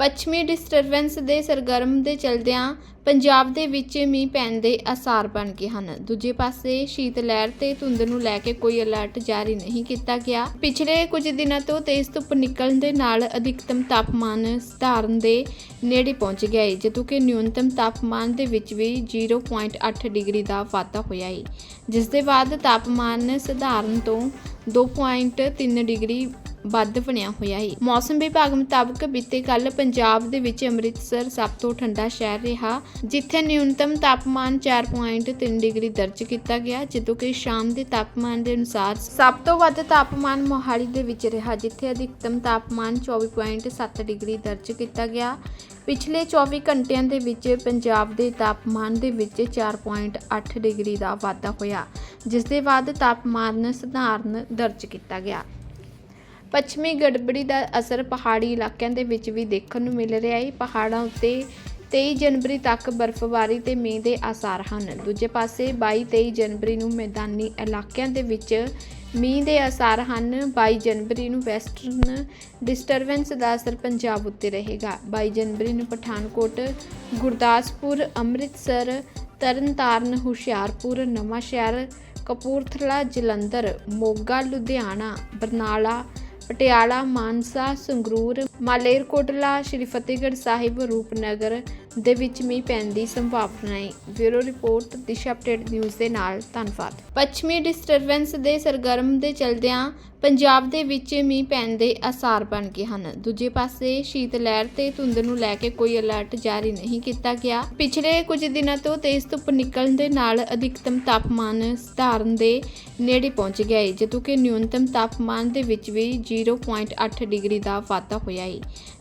ਪੱਛਮੀ ਡਿਸਟਰਬੈਂਸ ਦੇ ਸਰਗਰਮ ਦੇ ਚਲਦਿਆਂ ਪੰਜਾਬ ਦੇ ਵਿੱਚ ਮੀਂਹ ਪੈਣ ਦੇ ਆਸਾਰ ਬਣ ਗਏ ਹਨ। ਦੂਜੇ ਪਾਸੇ ਸ਼ੀਤ ਲਹਿਰ ਤੇ ਧੁੰਦ ਨੂੰ ਲੈ ਕੇ ਕੋਈ ਅਲਰਟ ਜਾਰੀ ਨਹੀਂ ਕੀਤਾ ਗਿਆ। ਪਿਛਲੇ ਕੁਝ ਦਿਨਾਂ ਤੋਂ ਤੇਜ਼ ਧੁੱਪ ਨਿਕਲਣ ਦੇ ਨਾਲ ਅਧਿਕਤਮ ਤਾਪਮਾਨ ਸਧਾਰਨ ਦੇ ਨੇੜੇ ਪਹੁੰਚ ਗਿਆ ਹੈ ਜਦੋਂ ਕਿ ਨਿਊਨਤਮ ਤਾਪਮਾਨ ਦੇ ਵਿੱਚ ਵੀ 0.8 ਡਿਗਰੀ ਦਾ ਵਾਧਾ ਹੋਇਆ ਹੈ ਜਿਸ ਦੇ ਬਾਅਦ ਤਾਪਮਾਨ ਸਧਾਰਨ ਤੋਂ 2.3 ਡਿਗਰੀ ਵੱਧ ਬਣਿਆ ਹੋਇਆ ਹੈ ਮੌਸਮ ਵਿਭਾਗ ਮੁਤਾਬਕ ਬੀਤੇ ਕੱਲ ਪੰਜਾਬ ਦੇ ਵਿੱਚ ਅੰਮ੍ਰਿਤਸਰ ਸਭ ਤੋਂ ਠੰਡਾ ਸ਼ਹਿਰ ਰਿਹਾ, ਜਿੱਥੇ ਨਿਊਨਤਮ ਤਾਪਮਾਨ 4.3 ਡਿਗਰੀ ਦਰਜ ਕੀਤਾ ਗਿਆ, ਜਦੋਂ ਕਿ ਸ਼ਾਮ ਦੇ ਤਾਪਮਾਨ ਦੇ ਅਨੁਸਾਰ ਸਭ ਤੋਂ ਵੱਧ ਤਾਪਮਾਨ ਮੋਹਾਲੀ ਦੇ ਵਿੱਚ ਰਿਹਾ, ਜਿੱਥੇ ਅਧਿਕਤਮ ਤਾਪਮਾਨ 24.7 ਡਿਗਰੀ ਦਰਜ ਕੀਤਾ ਗਿਆ। ਪਿਛਲੇ 24 ਘੰਟਿਆਂ ਦੇ ਵਿੱਚ ਪੰਜਾਬ ਦੇ ਤਾਪਮਾਨ ਦੇ ਵਿੱਚ 4.8 ਡਿਗਰੀ ਦਾ ਵਾਧਾ ਹੋਇਆ, ਜਿਸ ਦੇ ਬਾਅਦ ਤਾਪਮਾਨ ਸਧਾਰਨ ਦਰਜ ਕੀਤਾ ਗਿਆ। ਪੱਛਮੀ ਗੜਬੜੀ ਦਾ ਅਸਰ ਪਹਾੜੀ ਇਲਾਕਿਆਂ ਦੇ ਵਿੱਚ ਵੀ ਦੇਖਣ ਨੂੰ ਮਿਲ ਰਿਹਾ ਹੈ। ਪਹਾੜਾਂ ਉੱਤੇ 23 ਜਨਵਰੀ ਤੱਕ ਬਰਫ਼ਬਾਰੀ ਤੇ ਮੀਂਹ ਦੇ ਆਸਾਰ ਹਨ। ਦੂਜੇ ਪਾਸੇ 22-23 ਜਨਵਰੀ ਨੂੰ ਮੈਦਾਨੀ ਇਲਾਕਿਆਂ ਦੇ ਵਿੱਚ ਮੀਂਹ ਦੇ ਆਸਾਰ ਹਨ। 22 ਜਨਵਰੀ ਨੂੰ ਵੈਸਟਰਨ ਡਿਸਟਰਬੈਂਸ ਦਾ ਅਸਰ ਪੰਜਾਬ ਉੱਤੇ ਰਹੇਗਾ। 22 ਜਨਵਰੀ ਨੂੰ ਪਠਾਨਕੋਟ, ਗੁਰਦਾਸਪੁਰ, ਅੰਮ੍ਰਿਤਸਰ, ਤਰਨਤਾਰਨ, ਹੁਸ਼ਿਆਰਪੁਰ, ਨਵਾਂਸ਼ਹਿਰ, ਕਪੂਰਥਲਾ, ਜਲੰਧਰ, ਮੋਗਾ, ਲੁਧਿਆਣਾ, ਬਰਨਾਲਾ ਪਟਿਆਲਾ ਮਾਨਸਾ ਸੰਗਰੂਰ ਮਾਲੇਰਕੋਟਲਾ ਸ਼੍ਰੀ ਫਤਿਹਗੜ੍ਹ ਸਾਹਿਬ, ਰੂਪਨਗਰ ਦੇ ਵਿੱਚ ਮੀਂਹ ਪੈਣ ਦੀ ਸੰਭਾਵਨਾ ਹੈ। Bureau report, Disha update news ਦੇ ਨਾਲ ਧੰਨਵਾਦ। ਪੱਛਮੀ ਡਿਸਟਰਬੈਂਸ ਦੇ ਸਰਗਰਮ ਦੇ ਚਲਦਿਆਂ ਪੰਜਾਬ ਦੇ ਵਿੱਚ ਮੀਂਹ ਪੈਣ ਦੇ ਆਸਾਰ ਬਣ ਗਏ ਹਨ। ਦੂਜੇ ਪਾਸੇ ਸ਼ੀਤ ਲਹਿਰ ਤੇ ਧੁੰਦ ਨੂੰ ਲੈ ਕੇ ਕੋਈ ਅਲਰਟ ਜਾਰੀ ਨਹੀਂ ਕੀਤਾ ਗਿਆ। ਪਿਛਲੇ ਕੁਝ ਦਿਨਾਂ ਤੋਂ ਤੇਜ਼ ਧੁੱਪ ਨਿਕਲਣ ਦੇ ਨਾਲ ਅਧਿਕਤਮ ਤਾਪਮਾਨ ਸਧਾਰਨ ਦੇ ਨੇੜੇ ਪਹੁੰਚ ਗਿਆ ਹੈ ਜਦੋਂ ਕਿ ਨਿਊਨਤਮ ਤਾਪਮਾਨ ਦੇ ਵਿੱਚ ਵੀ 0.8 ਡਿਗਰੀ ਦਾ ਵਾਧਾ ਹੋਇਆ ਹੈ।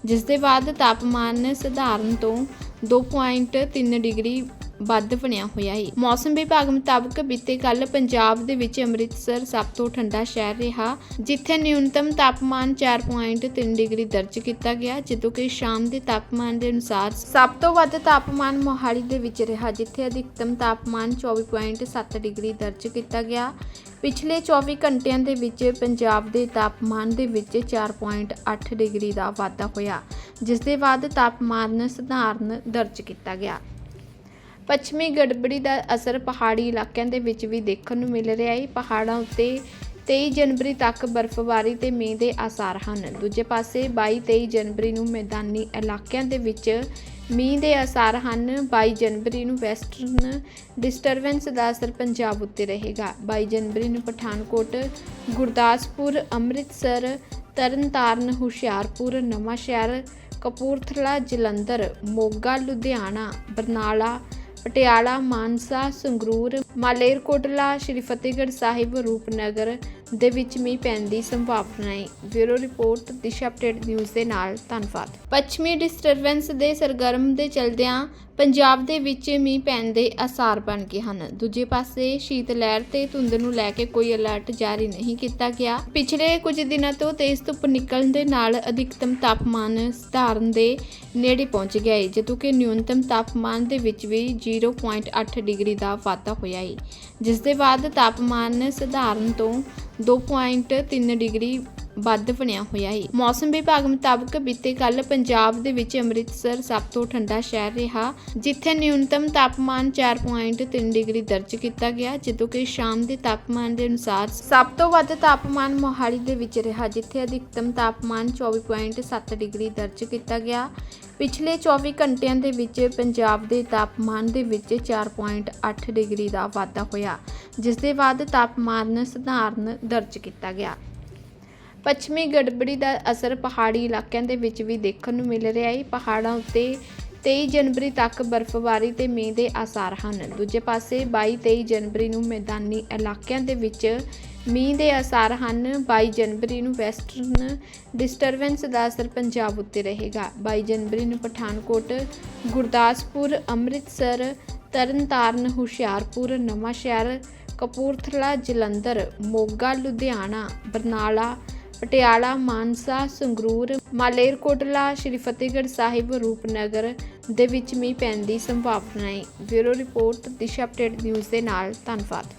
ਜਿਸ ਦੇ ਬਾਅਦ ਤਾਪਮਾਨ ਸਧਾਰਨ ਤੋਂ 2.3 ਡਿਗਰੀ ਵੱਧ ਬਣਿਆ ਹੋਇਆ ਹੈ ਮੌਸਮ ਵਿਭਾਗ ਮੁਤਾਬਕ ਬੀਤੇ ਕੱਲ ਪੰਜਾਬ ਦੇ ਵਿੱਚ ਅੰਮ੍ਰਿਤਸਰ ਸਭ ਤੋਂ ਠੰਡਾ ਸ਼ਹਿਰ ਰਿਹਾ, ਜਿੱਥੇ ਨਿਊਨਤਮ ਤਾਪਮਾਨ 4.3 ਡਿਗਰੀ ਦਰਜ ਕੀਤਾ ਗਿਆ, ਜਦੋਂ ਕਿ ਸ਼ਾਮ ਦੇ ਤਾਪਮਾਨ ਦੇ ਅਨੁਸਾਰ ਸਭ ਤੋਂ ਵੱਧ ਤਾਪਮਾਨ ਮੋਹਾਲੀ ਦੇ ਵਿੱਚ ਰਿਹਾ, ਜਿੱਥੇ ਅਧਿਕਤਮ ਤਾਪਮਾਨ 24.7 ਡਿਗਰੀ ਦਰਜ ਕੀਤਾ ਗਿਆ। ਪਿਛਲੇ 24 ਘੰਟਿਆਂ ਦੇ ਵਿੱਚ ਪੰਜਾਬ ਦੇ ਤਾਪਮਾਨ ਦੇ ਵਿੱਚ 4.8 ਡਿਗਰੀ ਦਾ ਵਾਧਾ ਹੋਇਆ, ਜਿਸ ਦੇ ਬਾਅਦ ਤਾਪਮਾਨ ਸਧਾਰਨ ਦਰਜ ਕੀਤਾ ਗਿਆ। ਪੱਛਮੀ ਗੜਬੜੀ ਦਾ ਅਸਰ ਪਹਾੜੀ ਇਲਾਕਿਆਂ ਦੇ ਵਿੱਚ ਵੀ ਦੇਖਣ ਨੂੰ ਮਿਲ ਰਿਹਾ ਹੈ। ਪਹਾੜਾਂ ਉੱਤੇ 23 ਜਨਵਰੀ ਤੱਕ ਬਰਫ਼ਬਾਰੀ ਤੇ ਮੀਂਹ ਦੇ ਆਸਾਰ ਹਨ। ਦੂਜੇ ਪਾਸੇ 22-23 ਜਨਵਰੀ ਨੂੰ ਮੈਦਾਨੀ ਇਲਾਕਿਆਂ ਦੇ ਵਿੱਚ ਮੀਂਹ ਦੇ ਆਸਾਰ ਹਨ। 22 ਜਨਵਰੀ ਨੂੰ ਵੈਸਟਰਨ ਡਿਸਟਰਬੈਂਸ ਦਾ ਅਸਰ ਪੰਜਾਬ ਉੱਤੇ ਰਹੇਗਾ। 22 ਜਨਵਰੀ ਨੂੰ ਪਠਾਨਕੋਟ, ਗੁਰਦਾਸਪੁਰ, ਅੰਮ੍ਰਿਤਸਰ, ਤਰਨਤਾਰਨ, ਹੁਸ਼ਿਆਰਪੁਰ, ਨਵਾਂਸ਼ਹਿਰ, ਕਪੂਰਥਲਾ, ਜਲੰਧਰ, ਮੋਗਾ, ਲੁਧਿਆਣਾ, ਬਰਨਾਲਾ ਪਟਿਆਲਾ ਮਾਨਸਾ ਸੰਗਰੂਰ ਮਾਲੇਰਕੋਟਲਾ ਸ਼੍ਰੀ ਫਤਿਹਗੜ੍ਹ ਸਾਹਿਬ ਰੂਪਨਗਰ ਦੇ ਵਿੱਚ ਮੀਂਹ ਪੈਣ ਦੀ ਸੰਭਾਵਨਾ ਹੈ। Bureau report, Disha update, news ਦੇ ਨਾਲ ਧੰਨਵਾਦ। ਪੱਛਮੀ ਡਿਸਟਰਬੈਂਸ ਦੇ ਸਰਗਰਮ ਦੇ ਚਲਦਿਆਂ ਪੰਜਾਬ ਦੇ ਵਿੱਚ ਮੀਂਹ ਪੈਣ ਦੇ ਆਸਾਰ ਬਣ ਗਏ ਹਨ। ਦੂਜੇ ਪਾਸੇ ਸ਼ੀਤ ਲਹਿਰ ਤੇ ਧੁੰਦ ਨੂੰ ਲੈ ਕੇ ਕੋਈ ਅਲਰਟ ਜਾਰੀ ਨਹੀਂ ਕੀਤਾ ਗਿਆ। ਪਿਛਲੇ ਕੁਝ ਦਿਨਾਂ ਤੋਂ ਤੇਜ਼ ਧੁੱਪ ਨਿਕਲਣ ਦੇ ਨਾਲ ਅਧਿਕਤਮ ਤਾਪਮਾਨ ਸਧਾਰਨ ਦੇ ਨੇੜੇ ਪਹੁੰਚ ਗਿਆ ਹੈ ਜਦੋਂ ਕਿ ਨਿਊਨਤਮ ਤਾਪਮਾਨ ਦੇ ਵਿੱਚ ਵੀ 0.8 ਡਿਗਰੀ ਦਾ ਵਾਧਾ ਹੋਇਆ ਹੈ। ਜਿਸ ਦੇ ਬਾਅਦ ਤਾਪਮਾਨ ਸਧਾਰਨ ਤੋਂ 2.3 ਡਿਗਰੀ ਵੱਧ ਬਣਿਆ ਹੋਇਆ ਹੈ ਮੌਸਮ ਵਿਭਾਗ ਮੁਤਾਬਕ ਬੀਤੇ ਕੱਲ ਪੰਜਾਬ ਦੇ ਵਿੱਚ ਅੰਮ੍ਰਿਤਸਰ ਸਭ ਤੋਂ ਠੰਡਾ ਸ਼ਹਿਰ ਰਿਹਾ, ਜਿੱਥੇ ਨਿਊਨਤਮ ਤਾਪਮਾਨ 4.3 ਡਿਗਰੀ ਦਰਜ ਕੀਤਾ ਗਿਆ, ਜਦੋਂ ਕਿ ਸ਼ਾਮ ਦੇ ਤਾਪਮਾਨ ਦੇ ਅਨੁਸਾਰ ਸਭ ਤੋਂ ਵੱਧ ਤਾਪਮਾਨ ਮੋਹਾਲੀ ਦੇ ਵਿੱਚ ਰਿਹਾ, ਜਿੱਥੇ ਅਧਿਕਤਮ ਤਾਪਮਾਨ 24.7 ਡਿਗਰੀ ਦਰਜ ਕੀਤਾ ਗਿਆ। ਪਿਛਲੇ 24 ਘੰਟਿਆਂ ਦੇ ਵਿੱਚ ਪੰਜਾਬ ਦੇ ਤਾਪਮਾਨ ਦੇ ਵਿੱਚ 4.8 ਡਿਗਰੀ ਦਾ ਵਾਧਾ ਹੋਇਆ, ਜਿਸ ਦੇ ਬਾਅਦ ਤਾਪਮਾਨ ਸਧਾਰਨ ਦਰਜ ਕੀਤਾ ਗਿਆ। ਪੱਛਮੀ ਗੜਬੜੀ ਦਾ ਅਸਰ ਪਹਾੜੀ ਇਲਾਕਿਆਂ ਦੇ ਵਿੱਚ ਵੀ ਦੇਖਣ ਨੂੰ ਮਿਲ ਰਿਹਾ ਹੈ। ਪਹਾੜਾਂ ਉੱਤੇ 23 ਜਨਵਰੀ ਤੱਕ ਬਰਫ਼ਬਾਰੀ ਤੇ ਮੀਂਹ ਦੇ ਆਸਾਰ ਹਨ। ਦੂਜੇ ਪਾਸੇ 22-23 ਜਨਵਰੀ ਨੂੰ ਮੈਦਾਨੀ ਇਲਾਕਿਆਂ ਦੇ ਵਿੱਚ ਮੀਂਹ ਦੇ ਆਸਾਰ ਹਨ। 22 ਜਨਵਰੀ ਨੂੰ ਵੈਸਟਰਨ ਡਿਸਟਰਬੈਂਸ ਦਾ ਅਸਰ ਪੰਜਾਬ ਉੱਤੇ ਰਹੇਗਾ। 22 ਜਨਵਰੀ ਨੂੰ ਪਠਾਨਕੋਟ, ਗੁਰਦਾਸਪੁਰ, ਅੰਮ੍ਰਿਤਸਰ, ਤਰਨਤਾਰਨ, ਹੁਸ਼ਿਆਰਪੁਰ, ਨਵਾਂਸ਼ਹਿਰ, ਕਪੂਰਥਲਾ, ਜਲੰਧਰ, ਮੋਗਾ, ਲੁਧਿਆਣਾ, ਬਰਨਾਲਾ ਪਟਿਆਲਾ, ਮਾਨਸਾ, ਸੰਗਰੂਰ, ਮਾਲੇਰਕੋਟਲਾ, ਸ਼੍ਰੀ ਫਤਿਹਗੜ੍ਹ ਸਾਹਿਬ, ਰੂਪਨਗਰ ਦੇ ਵਿੱਚ ਮੀਂਹ ਪੈਣ ਦੀ ਸੰਭਾਵਨਾ ਹੈ। Bureau report, Disha update news ਦੇ ਨਾਲ। ਧੰਨਵਾਦ।